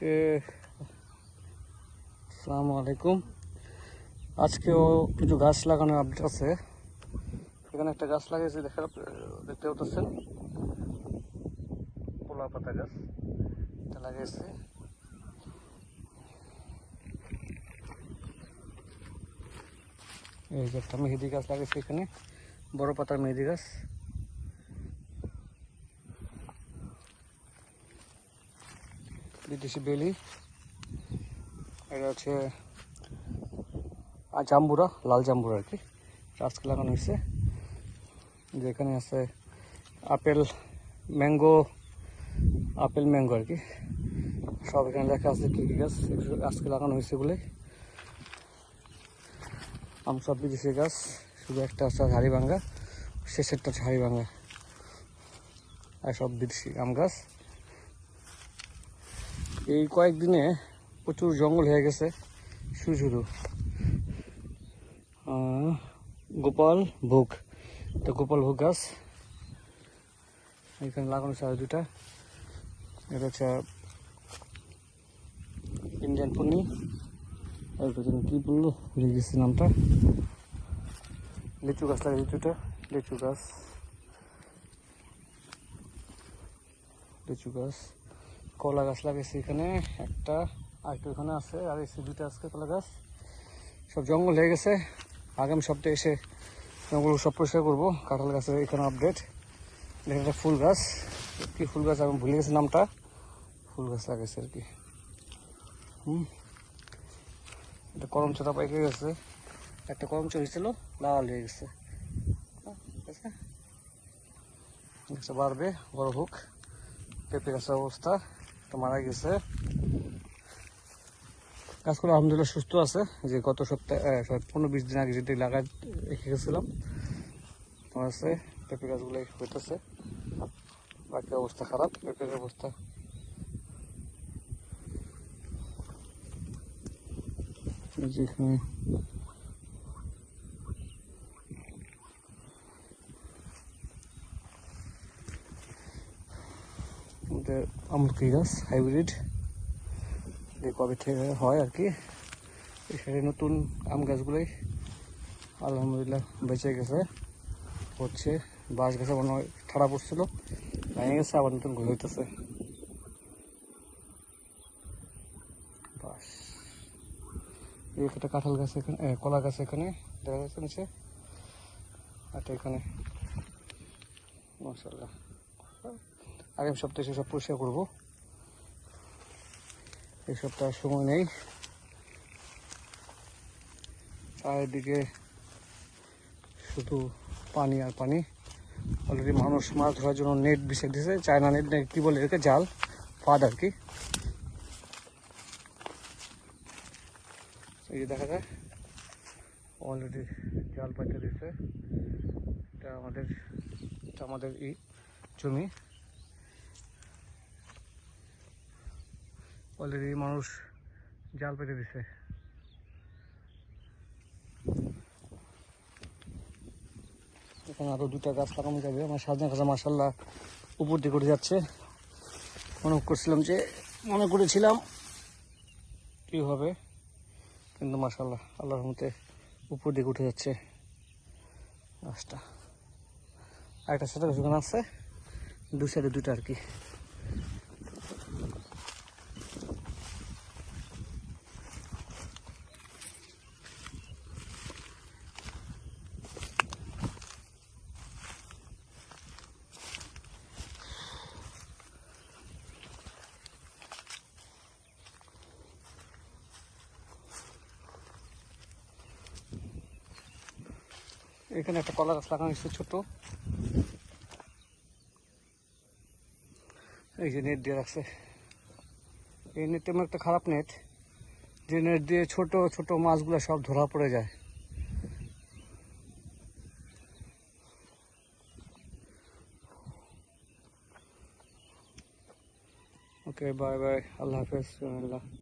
ওকে আসসালামু আলাইকুম। আজকেও কিছু গাছ লাগানোর আপডেট আছে। এখানে একটা গাছ লাগিয়েছি, দেখা, দেখতে পাচ্ছেন? পোলা পাতা গাছ এটা লাগিয়েছি। এই যে একটা মেহেদি গাছ লাগিয়েছি এখানে, বড় পাতার মেহেদি গাছ। বিদেশি বেলি। এটা হচ্ছে জাম্বুরা লাল জাম্বুরা আর কি। আজকে লাগানো হয়েছে। যেখানে আছে আপেল, ম্যাঙ্গো আপেল, ম্যাঙ্গো আর কি। সব এখানে লেখা আছে কী কী গাছ। আজকে লাগানো হয়েছে বলে। আম সব বিদেশি গাছ। শুধু একটা আছে হাড়িভাঙ্গা, শেষেরটা হচ্ছে হাড়িভাঙ্গা। আর সব বিদেশি আম গাছ। এই কয়েকদিনে প্রচুর জঙ্গল হয়ে গেছে, শুধু শুধু। গোপাল ভোগ। এটা গোপাল ভোগ গাছ। এখানে লাগানো আছে দুটা। এটা হচ্ছে ইন্ডিয়ান পন্নি। আর কি বলল? ভুলে গেছি নামটা। লিচু গাছ লাগে লিচুটা। লিচু গাছ। লিচু গাছ। কলা গাছ লাগিয়েছি এখানে। একটা আর একটু ওখানে আছে, আর এসে দুটো আজকে কলা গাছ। সব জঙ্গল হয়ে গেছে। আগামী সপ্তাহে এসে জঙ্গল সব পরিষ্কার করব। কাঁঠাল গাছের এখানে আপডেট দেখেন একটা ফুল গাছ। কি ফুল গাছ আমি ভুলে গেছি নামটা। ফুল গাছ লাগাইছে আর কি। হুম। এটা করম চোটা পাইকে গেছে। একটা করম চড়িয়েছিল লাল হয়ে গেছে। গাছটা বাড়বে, বড় হোক। পেঁপে গাছের অবস্থা। মারা গেছে। গাছগুলো আলহামদুলিল্লাহ সুস্থ আছে। যে গত সপ্তাহে পনেরো বিশ দিন আগে যেটি লাগাই, রেখে গেছিলাম। তোমার আছে, পেঁপে গাছগুলো হইতেছে। বাকি অবস্থা খারাপ, পেঁপের অবস্থা। এই আমাদের আমলকি গাছ হাইব্রিড। যে কবে থেকে হয় আর কি। এখানে নতুন আম গাছগুলোই আলহামদুলিল্লাহ বেঁচে গেছে। হচ্ছে বাঁশ গাছে মনে হয় ঠাড়া পড়ছিল, ভেঙে গেছে, আবার নতুন ঘুরে হইতেছে বাস একটা কাঁঠাল গাছ এখানে কলা গাছ এখানে দেখা যাচ্ছে নিচে। আর এখানে মাসাল্লাহ আগামী সপ্তাহে সেসব পরিষ্কার করব। এই সপ্তাহে সময় নেই। চারিদিকে শুধু পানি আর পানি। অলরেডি মানুষ মাছ ধরার জন্য নেট বিছিয়ে দিয়েছে। চায়না নেট না কী বলে এটাকে? জাল, ফাদ আর কি। এই দেখা যায় অলরেডি জাল পাইতে দিয়েছে। এটা আমাদের এটা আমাদের ই জমি। অলরেডি মানুষ জাল পেতে দিছে। এখানে আরও দুটা গাছ লাগানো যাবে। আমার সাজনা গাছ মার্শাল্লাহ উপর দিয়ে উঠে যাচ্ছে। মনে করছিলাম যে, মনে করেছিলাম কি হবে, কিন্তু মার্শাল্লাহ আল্লাহর মতে উপর দিকে উঠে যাচ্ছে গাছটা। আরেকটা সাথে গাছ আছে দু সাইডে দুটো আর কি। এখানে একটা কলা গাছ লাগানো হয়েছে ছোট। এই যে নেট দিয়ে রাখছে। এই নেট তেমন একটা খারাপ নেট। যে নেট দিয়ে ছোট ছোট মাছগুলো সব ধরা পড়ে যায়। ওকে, বাই বাই। আল্লাহ হাফেজ আল্লাহ